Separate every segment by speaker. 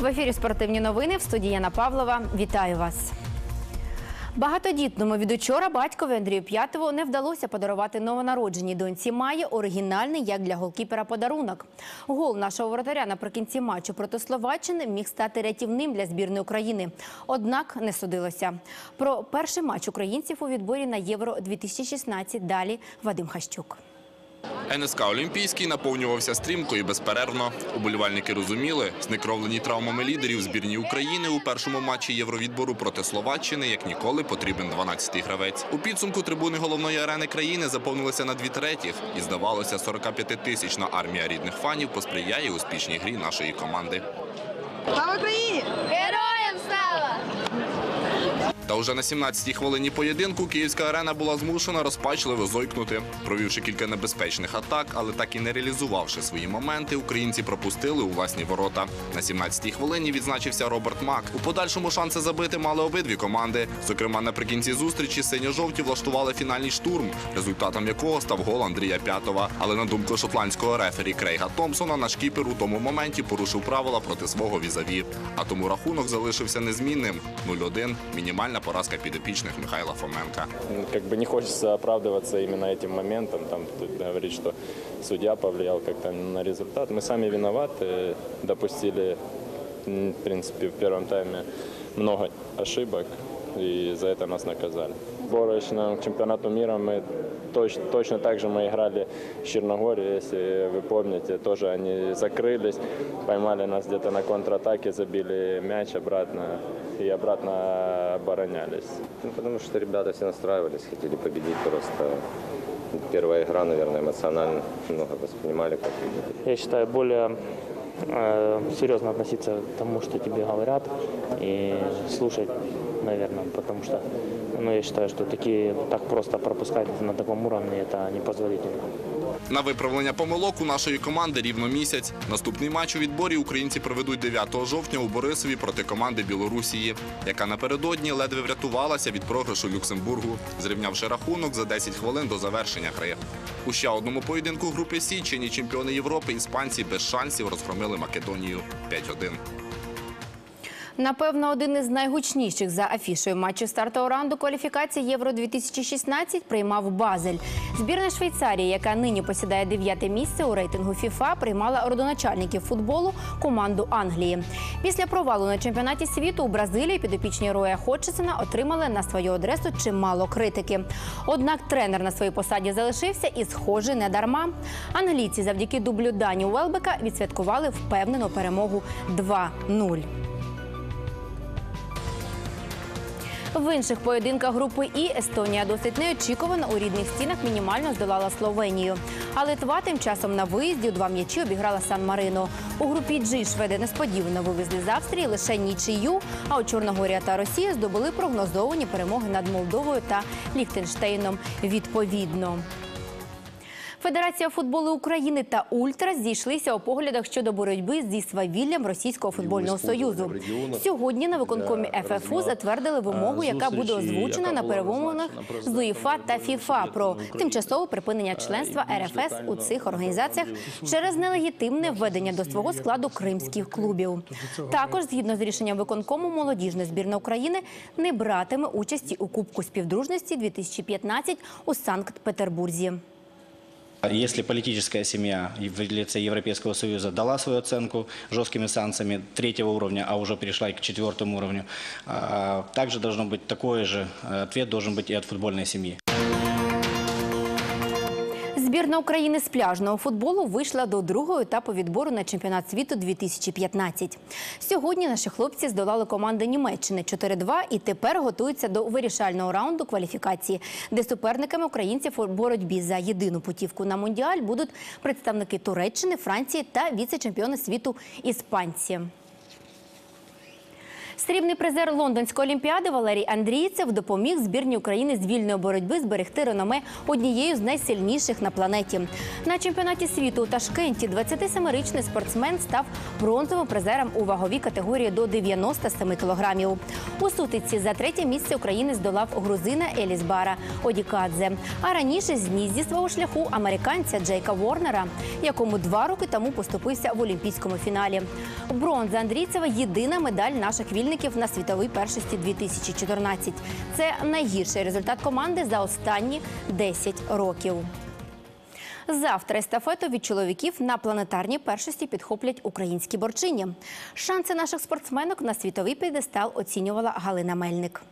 Speaker 1: В ефірі спортивні новини в студії Яна Павлова. Вітаю вас. Багатодітному від учора батькові Андрію П'ятову не вдалося подарувати новонародженій доньці Маї оригінальний як для голкіпера подарунок. Гол нашого воротаря наприкінці матчу проти Словаччини міг стати рятівним для збірної України. Однак не судилося. Про перший матч українців у відборі на Євро 2016 далі Вадим Хащук.
Speaker 2: НСК Олімпійський наповнювався стрімко і безперервно. Уболівальники розуміли, знекровлені травмами лідерів збірні України у першому матчі Євровідбору проти Словаччини як ніколи потрібен 12-й гравець. У підсумку трибуни головної арени країни заповнилися на дві третіх, і здавалося, 45-тисячна армія рідних фанів посприяє успішній грі нашої команди.
Speaker 3: Слава Україні!
Speaker 4: Героям!
Speaker 2: Та уже на 17-й хвилині поєдинку київська арена була змушена розпачливо зойкнути. Провівши кілька небезпечних атак, але так і не реалізувавши свої моменти, українці пропустили у власні ворота. На 17-й хвилині відзначився Роберт Мак. У подальшому шанси забити мали обидві команди. Зокрема, наприкінці зустрічі синьо-жовті влаштували фінальний штурм, результатом якого став гол Андрія П'ятова. Але на думку шотландського рефері Крейга Томпсона, наш кіпер у тому моменті порушив правила проти свого візаві. А тому рахунок залишився незмінним 0-1 – мінімальна поразка підопічних Михайла Фоменка.
Speaker 5: Ну, Как бы не хочется оправдываться именно этим моментом, там тут говорить, что судья повлиял как-то на результат. Мы сами виноваты, допустили, м, в принципе, в первом тайме много ошибок, и за это нас наказали. Сборочном к чемпионату мира мы точно, точно так же мы играли с Черногорией, если вы помните, тоже они закрылись, поймали нас где-то на контратаке, забили мяч обратно и обратно оборонялись.
Speaker 6: Ну, потому что ребята все настраивались, хотели победить просто. Первая игра, наверное, эмоционально много воспринимали как победитель.
Speaker 7: я считаю, более э, серьезно относиться к тому, что тебе говорят, и слушать, наверное, потому что ну, я считаю, что такие так просто пропускать на таком уровне это непозволительно.
Speaker 2: На виправлення помилок у нашої команди рівно місяць. Наступний матч у відборі українці проведуть 9 жовтня у Борисові проти команди Білорусії, яка напередодні ледве врятувалася від програшу Люксембургу, зрівнявши рахунок за 10 хвилин до завершення гри. У ще одному поєдинку групи Сі чинні чемпіони Європи іспанці без шансів розгромили Македонію 5-1.
Speaker 1: Напевно, один із найгучніших за афішою матчів стартового раунду кваліфікації Євро 2016 приймав Базель. Збірна Швейцарії, яка нині посідає дев'яте місце у рейтингу ФІФА, приймала родоначальників футболу команду Англії. Після провалу на чемпіонаті світу у Бразилії підопічні Роя Ходжесона отримали на свою адресу чимало критики. Однак тренер на своїй посаді залишився і, схоже, не дарма. Англійці завдяки дублю Дані Уелбека відсвяткували впевнену перемогу 2-0. В інших поєдинках групи І Естонія досить неочікувано у рідних стінах мінімально здолала Словенію. А Литва тим часом на виїзді у два м'ячі обіграла Сан-Марино. У групі Джі шведи несподівано вивезли з Австрії лише нічию. А у Чорногорія та Росія здобули прогнозовані перемоги над Молдовою та Ліхтенштейном відповідно. Федерація футболу України та Ультра зійшлися у поглядах щодо боротьби зі свавіллям Російського футбольного союзу. Сьогодні на виконкомі ФФУ затвердили вимогу, яка буде озвучена на перемовинах з УЄФА та ФІФА про тимчасове припинення членства РФС у цих організаціях через нелегітимне введення до свого складу кримських клубів. Також, згідно з рішенням виконкому, молодіжна збірна України не братиме участі у Кубку співдружності 2015 у Санкт-Петербурзі.
Speaker 8: Если политическая семья в лице Европейского Союза дала свою оценку жесткими санкциями третьего уровня, а уже перешла и к четвертому уровню, а, также должно быть такой же э, ответ должен быть и от футбольной семьи.
Speaker 1: Збірна України з пляжного футболу вийшла до другого етапу відбору на чемпіонат світу 2015. Сьогодні наші хлопці здолали команди Німеччини 4-2 і тепер готуються до вирішального раунду кваліфікації, де суперниками українців у боротьбі за єдину путівку на мундіаль будуть представники Туреччини, Франції та віце-чемпіони світу іспанці. Срібний призер Лондонської олімпіади Валерій Андрійцев допоміг збірній України з вільної боротьби зберегти реноме однією з найсильніших на планеті. На чемпіонаті світу у Ташкенті 27-річний спортсмен став бронзовим призером у ваговій категорії до 97 кілограмів. У сутиці за третє місце України здолав грузина Еліс Бара Одікадзе. А раніше зніс зі свого шляху американця Джейка Ворнера, якому два роки тому поступився в олімпійському фіналі. Бронза Андрійцева єдина медаль наших вільників на світовій першості 2014. Це найгірший результат команди за останні 10 років. Завтра естафету від чоловіків на планетарній першості підхоплять українські борчині. Шанси наших спортсменок на світовий п'єдестал оцінювала Галина Мельник.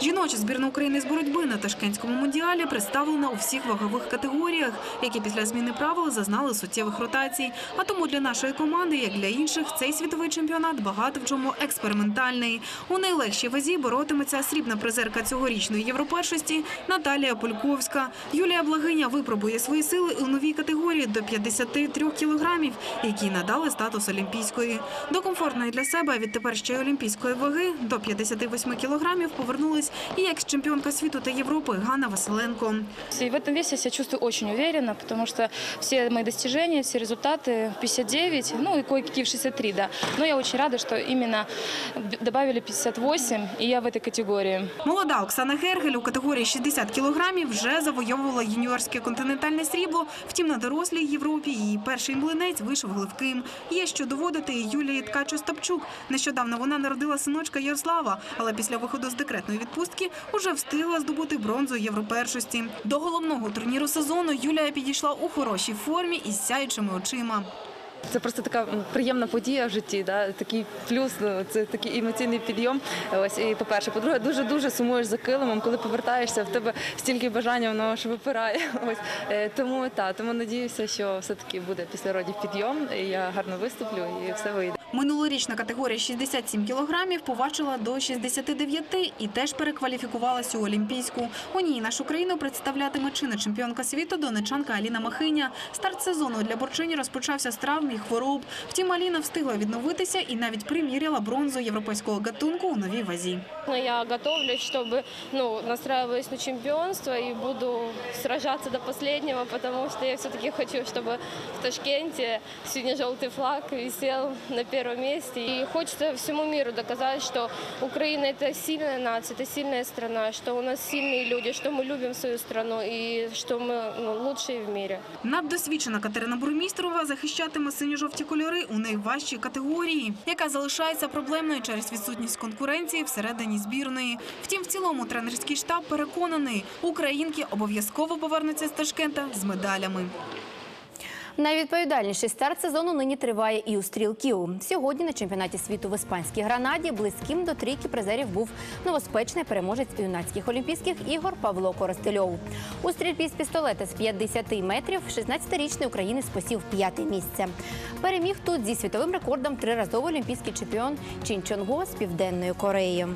Speaker 9: Жіноча збірна України з боротьби на Ташкентському мундіалі представлена у всіх вагових категоріях, які після зміни правил зазнали суттєвих ротацій. А тому для нашої команди, як для інших, цей світовий чемпіонат багато в чому експериментальний. У найлегшій вазі боротиметься срібна призерка цьогорічної європершості Наталія Польковська. Юлія Благиня випробує свої сили у новій категорії до 53 кілограмів, які надали статус олімпійської. До комфортної для себе, відтепер ще олімпійської ваги до 58 кілограмів повернулись і екс-чемпіонка світу та Європи Ганна Василенко.
Speaker 10: И в этом весе я себя чувствую очень уверенно, потому что все мои достижения, все результаты в 59, ну и кое-какие в 63, да. Но я очень рада, что именно добавили 58, и я в этой категории.
Speaker 9: Молода Оксана Гергель у категорії 60 кілограмів вже завойовувала юніорське континентальне срібло. Втім, на дорослій Європі її перший млинець вийшов гливким. Є що доводити і Юлії Ткачу-Стапчук. Нещодавно вона народила синочка Ярослава, але після виходу з декретної відпустки уже встигла здобути бронзу європершості. До головного турніру сезону Юлія підійшла у хорошій формі і з сяючими очима.
Speaker 11: Це просто така приємна подія в житті, да? такий плюс, ну, це такий емоційний підйом. Ось і по-перше, по-друге, дуже дуже сумуєш за килимом, коли повертаєшся, в тебе стільки бажання, воно аж випирає. Ось Е, тому та тому надіюся, що все таки буде після родів підйом. і Я гарно виступлю і все вийде.
Speaker 9: Минулорічна категорія 67 кілограмів побачила до 69 і теж перекваліфікувалася у Олімпійську. У ній нашу країну представлятиме чинна чемпіонка світу донечанка Аліна Махиня. Старт сезону для борчині розпочався з травм і хвороб. Втім, Аліна встигла відновитися і навіть приміряла бронзу європейського гатунку у новій вазі.
Speaker 10: Но я готовлюсь, чтобы, ну, настраиваюсь на чемпионство и буду сражаться до последнего, потому что я все-таки хочу, чтобы в Ташкенте сине-желтый флаг висел на первом месте. И хочется всему миру доказать, что Украина – это сильная нация, это сильная страна, что у нас сильные люди, что мы любим свою страну и что мы ну, лучшие в мире.
Speaker 9: Наддосвідчена Катерина Бурмістрова захищатиме синьо-жовті кольори у найважчій категорії, яка залишається проблемною через відсутність конкуренції всередині збірної. Втім, в цілому тренерський штаб переконаний, українки обов'язково повернуться з Ташкента з медалями.
Speaker 1: Найвідповідальніший старт сезону нині триває і у стрілків. Сьогодні на чемпіонаті світу в іспанській гранаді близьким до трійки призерів був новоспечний переможець юнацьких олімпійських ігор Павло Коростельов. У стрільбі з пістолета з 50 метрів 16-річний українець посів п'яте місце. Переміг тут зі світовим рекордом триразовий олімпійський чемпіон Чин Чонго з Південної Кореї.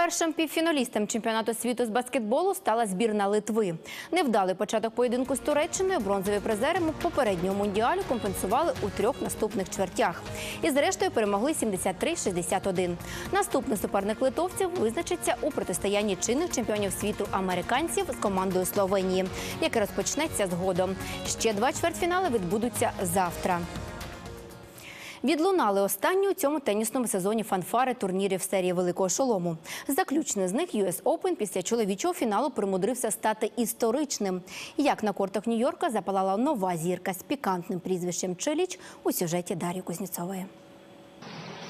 Speaker 1: Першим півфіналістом чемпіонату світу з баскетболу стала збірна Литви. Невдалий початок поєдинку з Туреччиною бронзові призери попереднього мундіалю компенсували у трьох наступних чвертях. І зрештою перемогли 73-61. Наступний суперник литовців визначиться у протистоянні чинних чемпіонів світу американців з командою Словенії, яке розпочнеться згодом. Ще два чвертьфінали відбудуться завтра. Відлунали останні у цьому тенісному сезоні фанфари турнірів серії Великого Шолому. Заключний з них US Open після чоловічого фіналу примудрився стати історичним. Як на кортах Нью-Йорка запалала нова зірка з пікантним прізвищем Челіч у сюжеті Дар'ї Кузнєцової.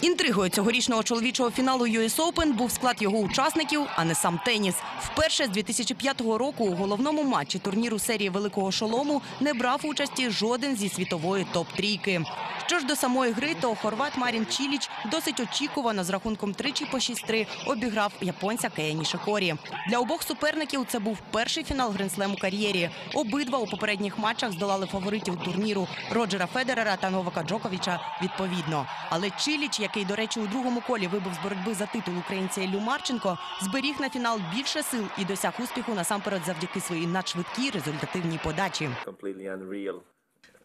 Speaker 12: Інтригою цьогорічного чоловічого фіналу US Open був склад його учасників, а не сам теніс. Вперше з 2005 року у головному матчі турніру серії Великого Шолому не брав участі жоден зі світової топ-трійки. Що ж до самої гри, то хорват Марін Чіліч досить очікувано з рахунком 3 по 6-3 обіграв японця Кея Нішикорі. Для обох суперників це був перший фінал гренслем у кар'єрі. Обидва у попередніх матчах здолали фаворитів турніру Роджера Федерера та Новака Джоковича відповідно. Але Чіліч, який, до речі, у другому колі вибув з боротьби за титул українця Іллю Марченко, зберіг на фінал більше сил і досяг успіху насамперед завдяки своїй надшвидкій результативній подачі.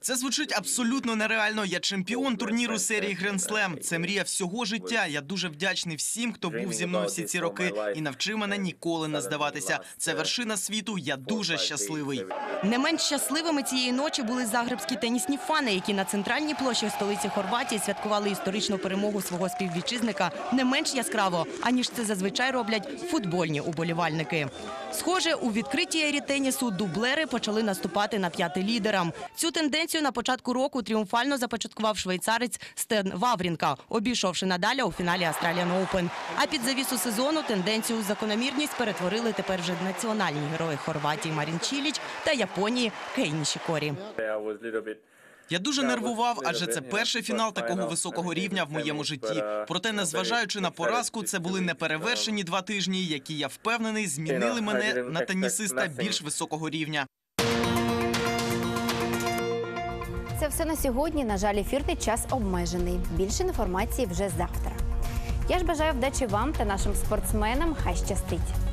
Speaker 13: Це звучить абсолютно нереально. Я чемпіон турніру серії Гранд Слем. Це мрія всього життя. Я дуже вдячний всім, хто був зі мною всі ці роки і навчив мене ніколи не здаватися. Це вершина світу. Я дуже щасливий.
Speaker 12: Не менш щасливими цієї ночі були загребські тенісні фани, які на центральній площі столиці Хорватії святкували історичну перемогу свого співвітчизника не менш яскраво, аніж це зазвичай роблять футбольні уболівальники. Схоже, у відкритій ері тенісу дублери почали наступати на п'яти лідерам. Цю тенденцію на початку року тріумфально започаткував швейцарець Стен Ваврінка, обійшовши Надаля у фіналі Australian Open. А під завісу сезону тенденцію у закономірність перетворили тепер вже національні герої Хорватії Марін Чіліч та Японії Кей Нішікорі.
Speaker 13: Я дуже нервував, адже це перший фінал такого високого рівня в моєму житті. Проте, незважаючи на поразку, це були неперевершені два тижні, які я впевнений змінили мене на тенісиста більш високого рівня.
Speaker 1: Це все на сьогодні. На жаль, ефірний час обмежений. Більше інформації вже завтра. Я ж бажаю вдачі вам та нашим спортсменам. Хай щастить.